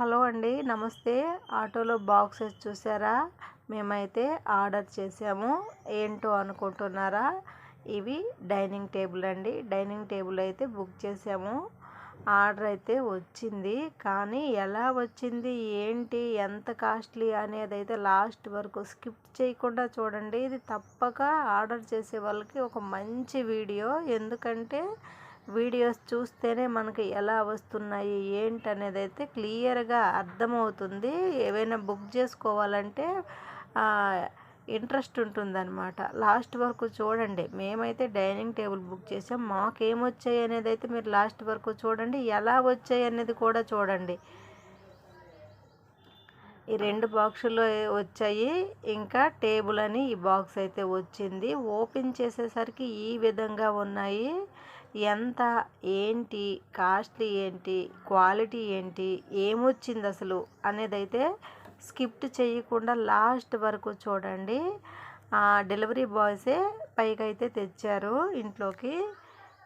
Hello అండి నమస్తే. ఆటోలో బాక్సెస్ చూసారా? మేమైతే ఆర్డర్ చేసాము. ఏంటో అనుకుంటున్నారా? ఇవి డైనింగ్ టేబుల్ అండి. డైనింగ్ టేబుల్ అయితే బుక్ చేసాము. ఆర్డర్ అయితే వచ్చింది. కానీ ఎలా వచ్చింది? ఏంటి? ఎంత కాస్ట్లీ అనేది అయితే లాస్ట్ వరకు స్కిప్ చేయకుండా చూడండి. ఇది తప్పక ఆర్డర్ చేసే వాళ్ళకి ఒక మంచి వీడియో. ఎందుకంటే వీడియోస్ చూస్తేనే మనకి ఎలా వస్తున్నాయి ఏంటి అనేది అయితే క్లియర్గా అర్థమవుతుంది. ఏవైనా బుక్ చేసుకోవాలంటే ఇంట్రెస్ట్ ఉంటుందన్నమాట. లాస్ట్ వరకు చూడండి. మేమైతే డైనింగ్ టేబుల్ బుక్ చేసాం మాకేమొచ్చాయి అనేది అయితే మీరు లాస్ట్ వరకు చూడండి. ఎలా వచ్చాయి అనేది కూడా చూడండి. ఈ రెండు బాక్సులు వచ్చాయి. ఇంకా టేబుల్ అని ఈ బాక్స్ అయితే వచ్చింది. ఓపెన్ చేసేసరికి ఈ విధంగా ఉన్నాయి. ఎంత ఏంటి కాస్ట్లీ ఏంటి క్వాలిటీ ఏంటి ఏమొచ్చింది అసలు అనేది అయితే స్కిప్ట్ చేయకుండా లాస్ట్ వరకు చూడండి. డెలివరీ బాయ్సే పైకైతే తెచ్చారు ఇంట్లోకి.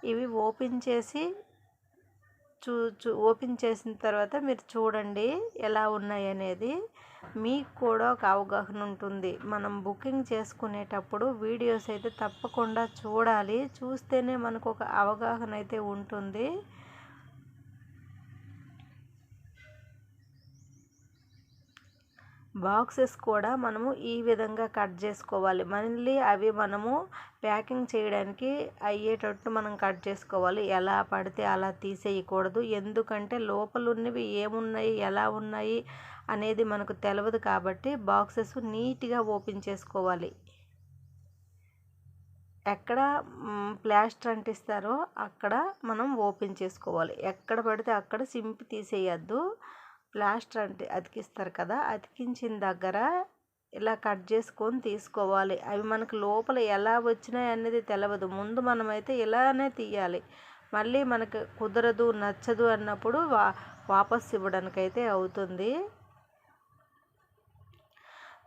ఇవి ఓపెన్ చేసి చూ చూ ఓపెన్ చేసిన తర్వాత మీరు చూడండి ఎలా ఉన్నాయి అనేది. మీకు కూడా ఒక అవగాహన ఉంటుంది. మనం బుకింగ్ చేసుకునేటప్పుడు వీడియోస్ అయితే తప్పకుండా చూడాలి. చూస్తేనే మనకు ఒక అవగాహన అయితే ఉంటుంది. బాక్సెస్ కూడా మనము ఈ విధంగా కట్ చేసుకోవాలి. మళ్ళీ అవి మనము ప్యాకింగ్ చేయడానికి అయ్యేటట్టు మనం కట్ చేసుకోవాలి. ఎలా పడితే అలా తీసేయకూడదు. ఎందుకంటే లోపల ఉన్నవి ఏమున్నాయి ఎలా ఉన్నాయి అనేది మనకు తెలియదు కాబట్టి బాక్సెస్ నీట్గా ఓపెన్ చేసుకోవాలి. ఎక్కడ ప్లాస్టర్ అంటిస్తారో అక్కడ మనం ఓపెన్ చేసుకోవాలి. ఎక్కడ పడితే అక్కడ సింపి తీసేయద్దు. ప్లాస్టర్ అంటే అతికిస్తారు కదా అతికించిన దగ్గర ఇలా కట్ చేసుకొని తీసుకోవాలి. అవి మనకు లోపల ఎలా వచ్చినాయి అనేది తెలియదు ముందు మనమైతే ఇలానే తీయాలి. మళ్ళీ మనకు కుదరదు నచ్చదు అన్నప్పుడు వా వాపస్ ఇవ్వడానికైతే అవుతుంది.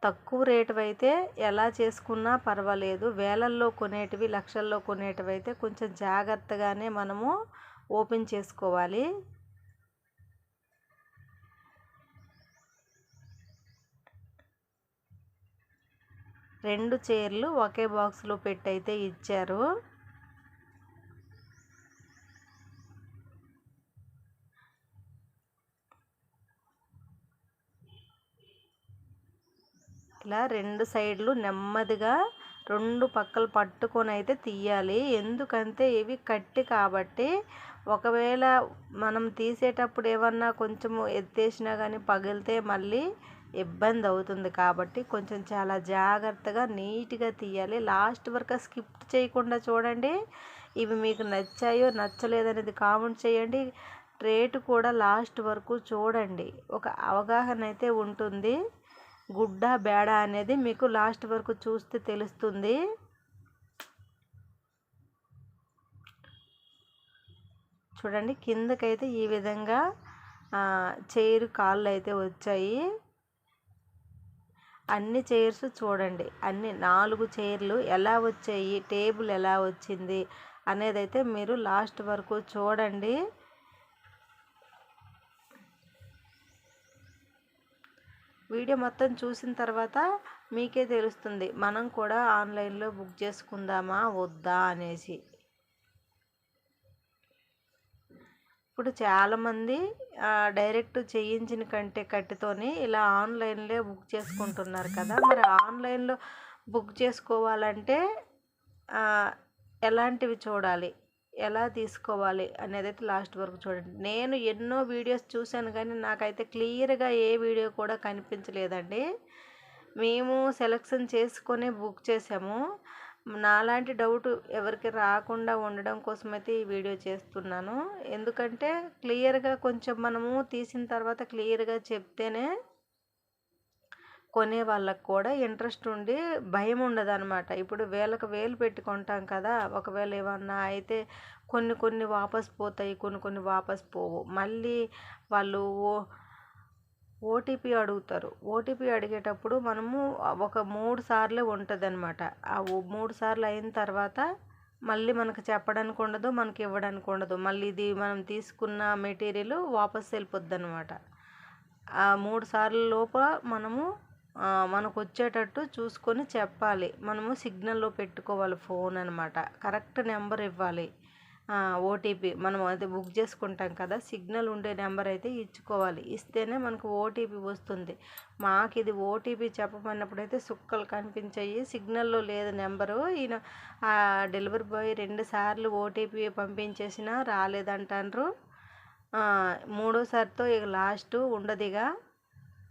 తక్కువ రేటు అయితే ఎలా చేసుకున్నా పర్వాలేదు. వేలల్లో కొనేటివి లక్షల్లో కొనేటివి అయితే కొంచెం జాగ్రత్తగానే మనము ఓపెన్ చేసుకోవాలి. రెండు చైర్లు ఒకే బాక్స్లో పెట్టి అయితే ఇచ్చారు. ఇలా రెండు సైడ్లు నెమ్మదిగా రెండు పక్కలు పట్టుకొని అయితే తీయాలి. ఎందుకంటే ఇవి కట్టి కాబట్టి ఒకవేళ మనం తీసేటప్పుడు ఏమన్నా కొంచెం ఎత్తేసినా కానీ పగిలితే మళ్ళీ ఇబ్బంది అవుతుంది కాబట్టి కొంచెం చాలా జాగ్రత్తగా నీట్గా తీయాలి. లాస్ట్ వరకు స్కిప్ చేయకుండా చూడండి. ఇవి మీకు నచ్చాయో నచ్చలేదనేది కామెంట్ చేయండి. రేటు కూడా లాస్ట్ వరకు చూడండి. ఒక అవగాహన అయితే ఉంటుంది. గుడ్డ బేడ అనేది మీకు లాస్ట్ వరకు చూస్తే తెలుస్తుంది. చూడండి కిందకైతే ఈ విధంగా చైరు కాళ్ళు అయితే వచ్చాయి. అన్ని చైర్స్ చూడండి. అన్ని నాలుగు చైర్లు ఎలా వచ్చాయి టేబుల్ ఎలా వచ్చింది అనేదైతే మీరు లాస్ట్ వరకు చూడండి. వీడియో మొత్తం చూసిన తర్వాత మీకే తెలుస్తుంది మనం కూడా ఆన్లైన్లో బుక్ చేసుకుందామా వద్దా అనేసి. ఇప్పుడు చాలామంది డైరెక్ట్ చేయించిన కంటే కట్టితోని ఇలా ఆన్లైన్లో బుక్ చేసుకుంటున్నారు కదా. మరి ఆన్లైన్లో బుక్ చేసుకోవాలంటే ఎలాంటివి చూడాలి? ఎలా తీసుకోవాలి అనేది అయితే లాస్ట్ వరకు చూడండి. నేను ఎన్నో వీడియోస్ చూశాను కానీ నాకైతే క్లియర్గా ఏ వీడియో కూడా కనిపించలేదండి. మేము సెలెక్షన్ చేసుకొని బుక్ చేసాము. నాలాంటి డౌట్ ఎవరికి రాకుండా ఉండడం కోసం అయితే ఈ వీడియో చేస్తున్నాను. ఎందుకంటే క్లియర్గా కొంచెం మనము తీసిన తర్వాత క్లియర్గా చెప్తేనే కొనే వాళ్ళకు కూడా ఇంట్రెస్ట్ ఉండి భయం ఉండదు అనమాట ఇప్పుడు వేలకు వేలు పెట్టుకుంటాం కదా ఒకవేళ ఏమన్నా అయితే కొన్ని కొన్ని వాపస్ పోతాయి కొన్ని కొన్ని వాపస్ పోవు. మళ్ళీ వాళ్ళు ఓటీపీ అడుగుతారు. ఓటీపీ అడిగేటప్పుడు మనము ఒక మూడు సార్లు ఉంటుంది అనమాట ఆ మూడు సార్లు అయిన తర్వాత మళ్ళీ మనకు చెప్పడానికి ఉండదు మనకి ఇవ్వడానికి ఉండదు. మళ్ళీ ఇది మనం తీసుకున్న మెటీరియల్ వాపస్ వెళ్ళిపోద్ది అనమాట ఆ మూడు సార్లు లోపల మనము మనకు వచ్చేటట్టు చూసుకొని చెప్పాలి. మనము సిగ్నల్లో పెట్టుకోవాలి ఫోన్ అనమాట కరెక్ట్ నెంబర్ ఇవ్వాలి. ఓటీపీ మనం అది బుక్ చేసుకుంటాం కదా సిగ్నల్ ఉండే నెంబర్ అయితే ఇచ్చుకోవాలి. ఇస్తేనే మనకు ఓటీపీ వస్తుంది. మాకు ఇది ఓటీపీ చెప్పమన్నప్పుడు అయితే సుక్కలు కనిపించాయి. సిగ్నల్లో లేదు నెంబరు. ఈయన డెలివరీ బాయ్ రెండు సార్లు ఓటీపీ పంపించేసినా రాలేదంటారు మూడోసారితో ఇక లాస్ట్ ఉండదిగా.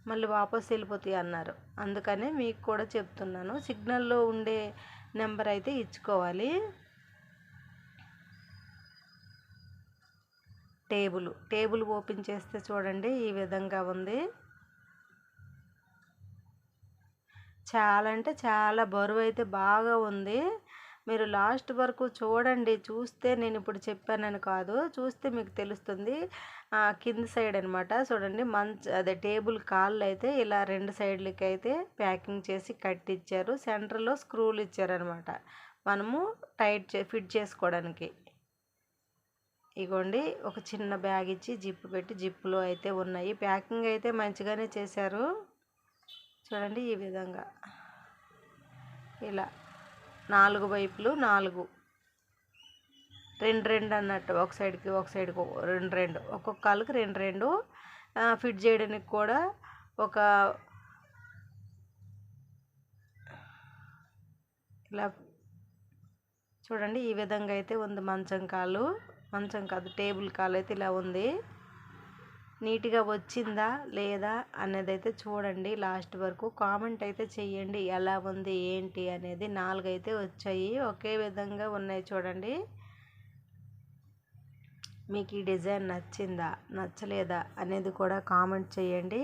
మళ్ళీ వాపస్ వెళ్ళిపోతాయి అన్నారు. అందుకనే మీకు కూడా చెప్తున్నాను. సిగ్నల్లో ఉండే నెంబర్ అయితే ఇచ్చుకోవాలి. టేబుల్ టేబుల్ ఓపెన్ చేస్తే చూడండి ఈ విధంగా ఉంది. చాలా అంటే చాలా బరువు అయితే బాగా ఉంది. మీరు లాస్ట్ వరకు చూడండి చూస్తే నేను ఇప్పుడు చెప్పానని కాదు చూస్తే మీకు తెలుస్తుంది. కింది సైడ్ అనమాట చూడండి మంచ్ అదే టేబుల్ కాళ్ళు అయితే ఇలా రెండు సైడ్లకి అయితే ప్యాకింగ్ చేసి కట్టిచ్చారు. సెంటర్లో స్క్రూలు ఇచ్చారనమాట మనము టైట్ ఫిట్ చేసుకోవడానికి. ఇగోండి ఒక చిన్న బ్యాగ్ ఇచ్చి జిప్పు పెట్టి జిప్పులో అయితే ఉన్నాయి. ప్యాకింగ్ అయితే మంచిగానే చేశారు. చూడండి ఈ విధంగా. ఇలా నాలుగు వైపులు నాలుగు. రెండు రెండు అన్నట్టు ఒక సైడ్కి ఒక సైడ్కి రెండు రెండు. ఒక్కొక్క కాళ్ళకి రెండు రెండు. ఫిట్ చేయడానికి కూడా ఒక ఇలా చూడండి ఈ విధంగా అయితే ఉంది మంచం కాలు మంచం కాదు టేబుల్ కాలైతే అయితే ఇలా ఉంది. నీట్గా వచ్చిందా లేదా అనేది అయితే చూడండి లాస్ట్ వరకు. కామెంట్ అయితే చెయ్యండి ఎలా ఉంది ఏంటి అనేది. నాలుగైతే వచ్చాయి ఒకే విధంగా ఉన్నాయి చూడండి. మీకు ఈ డిజైన్ నచ్చిందా నచ్చలేదా అనేది కూడా కామెంట్ చేయండి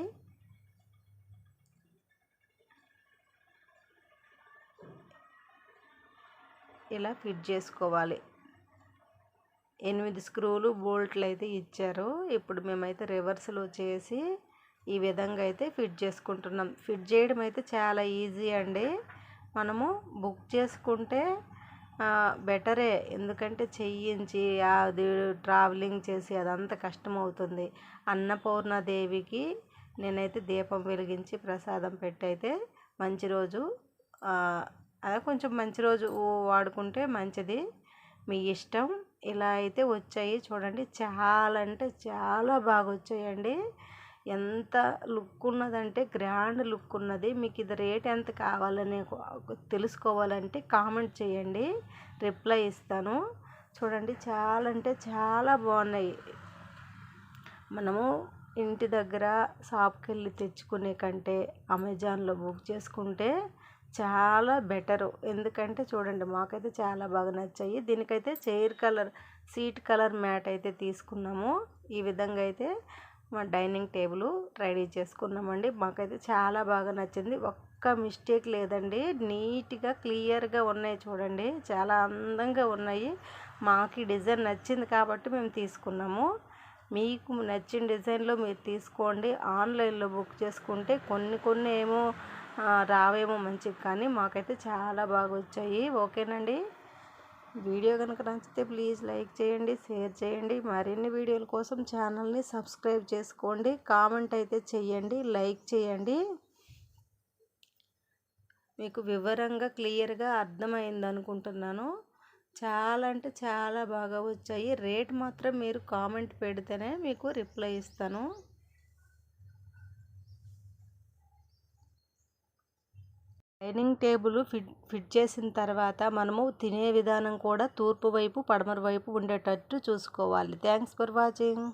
ఇలా ఫిట్ చేసుకోవాలి. ఎనిమిది స్క్రూలు బోల్ట్లు అయితే ఇచ్చారు. ఇప్పుడు మేమైతే రివర్స్లో చేసి ఈ విధంగా అయితే ఫిట్ చేసుకుంటున్నాం. ఫిట్ చేయడం అయితే చాలా ఈజీ అండి. మనము బుక్ చేసుకుంటే బెటరే. ఎందుకంటే చెయ్యించి అది ట్రావెలింగ్ చేసి అదంతా కష్టం అవుతుంది అన్నపూర్ణాదేవికి నేనైతే దీపం వెలిగించి ప్రసాదం పెట్టయితే మంచి రోజు అదే కొంచెం మంచి రోజు వాడుకుంటే మంచిది. మీ ఇష్టం. ఇలా అయితే వచ్చాయి చూడండి. చాలా అంటే చాలా బాగా వచ్చాయండి ఎంత లుక్ ఉన్నదంటే గ్రాండ్ లుక్ ఉన్నది మీకు ఇది రేట్ ఎంత కావాలని తెలుసుకోవాలంటే కామెంట్ చేయండి. రిప్లై ఇస్తాను. చూడండి చాలా అంటే చాలా బాగున్నాయి. మనము ఇంటి దగ్గర షాప్కి వెళ్ళి తెచ్చుకునే కంటే అమెజాన్లో బుక్ చేసుకుంటే చాలా బెటరు. ఎందుకంటే చూడండి మాకైతే చాలా బాగా నచ్చాయి. దీనికైతే chair colour seat colour mat అయితే తీసుకున్నాము. ఈ విధంగా అయితే మా డైనింగ్ టేబుల్ రెడీ చేసుకున్నామండి. మాకైతే చాలా బాగా నచ్చింది. ఒక్క మిస్టేక్ లేదండి. నీట్గా క్లియర్గా ఉన్నాయి చూడండి. చాలా అందంగా ఉన్నాయి. మాకు డిజైన్ నచ్చింది కాబట్టి మేము తీసుకున్నాము. మీకు నచ్చిన డిజైన్లో మీరు తీసుకోండి. ఆన్లైన్లో బుక్ చేసుకుంటే కొన్ని కొన్ని ఏమో రావేమో మంచివి కానీ మాకైతే చాలా బాగా వచ్చాయి ఓకేనండి? వీడియో కనుక నచ్చితే ప్లీజ్ లైక్ చేయండి షేర్ చేయండి. మరిన్ని వీడియోల కోసం ఛానల్ని సబ్స్క్రైబ్ చేసుకోండి. కామెంట్ అయితే చేయండి లైక్ చేయండి. మీకు వివరంగా క్లియర్గా అర్థమైంది అనుకుంటున్నాను. చాలా అంటే చాలా బాగా వచ్చాయి. రేట్ మాత్రం మీరు కామెంట్ పెడితేనే మీకు రిప్లై ఇస్తాను. డైనింగ్ టేబుల్ ఫిట్ ఫిట్ చేసిన తర్వాత మనము తినే విధానం కూడా తూర్పు వైపు పడమర వైపు ఉండేటట్టు చూసుకోవాలి. Thanks for watching.